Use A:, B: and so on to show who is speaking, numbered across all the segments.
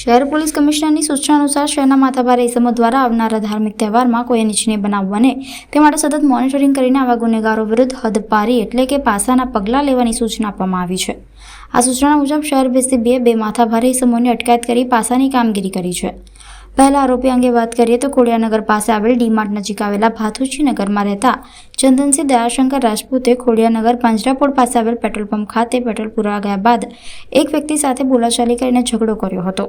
A: શહેર પોલીસ કમિશનરની સૂચના અનુસાર શહેરના માથાભારે ઇસમો દ્વારા આવનારા ધાર્મિક તહેવારમાં કોઈ અનિચ્છનીય બનાવ બને તે માટે સતત મોનિટરિંગ કરીને આવા ગુનેગારો વિરુદ્ધ હદપારી એટલે કે પાસાના પગલાં લેવાની સૂચના આપવામાં આવી છે. આ સૂચના મુજબ શહેર બીસીબીએ બે માથાભારે ઇસમોની અટકાયત કરી પાસાની કામગીરી કરી છે. પહેલા આરોપી અંગે વાત કરીએ તો ખોડિયાનગર પાસે આવેલ ડીમાર્ટ નજીક આવેલા ભાથુચીનગરમાં રહેતા ચંદનસિંહ દયાશંકર રાજપૂતે ખોડિયાનગર પાંજરાપોળ પાસે આવેલ પેટ્રોલ પંપ ખાતે પેટ્રોલ પૂરા ગયા બાદ એક વ્યક્તિ સાથે બોલાચાલી કરીને ઝઘડો કર્યો હતો.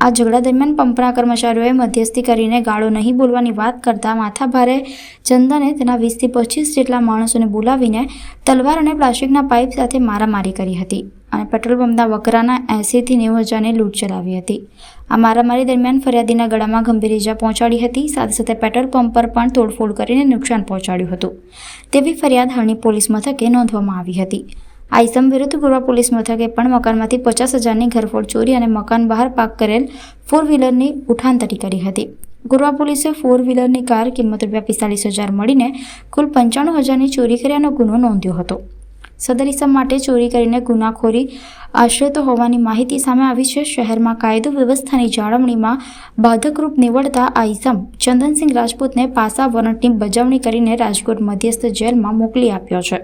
A: આ ઝઘડા દરમિયાન પંપના કર્મચારીઓએ મધ્યસ્થી કરીને ગાળો નહીં બોલવાની વાત કરતા માથાભારે ચંદને તેના વીસથી પચીસ જેટલા માણસોને બોલાવીને તલવાર અને પ્લાસ્ટિકના પાઇપ સાથે મારામારી કરી હતી. અને પેટ્રોલ પંપના વકરાના એંસીથી નેવું હજારની લૂંટ ચલાવી હતી. આ મારામારી દરમિયાન ફરિયાદીના ગળામાં ગંભીર ઇજા પહોંચાડી હતી, સાથે સાથે પેટ્રોલ પંપ પર પણ તોડફોડ કરીને નુકસાન પહોંચાડ્યું હતું. તેવી ફરિયાદ હરણી પોલીસ મથકે નોંધવામાં આવી હતી. આ ઇસમ વિરુદ્ધ ગોવા પોલીસ મથકે પણ મકાનમાંથી પચાસ હજારની ઘરફોડ ચોરી અને મકાન બહાર પાર્ક કરેલ ફોર વ્હીલરની ઉઠાંતરી કરી હતી. ગોરવા પોલીસે ફોર વ્હીલરની કાર કિંમત રૂપિયા પિસ્તાલીસ હજાર મળીને કુલ પંચાણું હજારની ચોરી કર્યાનો ગુનો નોંધ્યો હતો. સદર ઇસમ માટે ચોરી કરીને ગુનાખોરી આશ્રિત હોવાની માહિતી સામે આવી છે. શહેરમાં કાયદો વ્યવસ્થાની જાળવણીમાં બાધકરૂપ નીવડતા આ ચંદનસિંહ રાજપૂતને પાસા વોરંટની બજાવણી કરીને રાજકોટ મધ્યસ્થ જેલમાં મોકલી આપ્યો છે.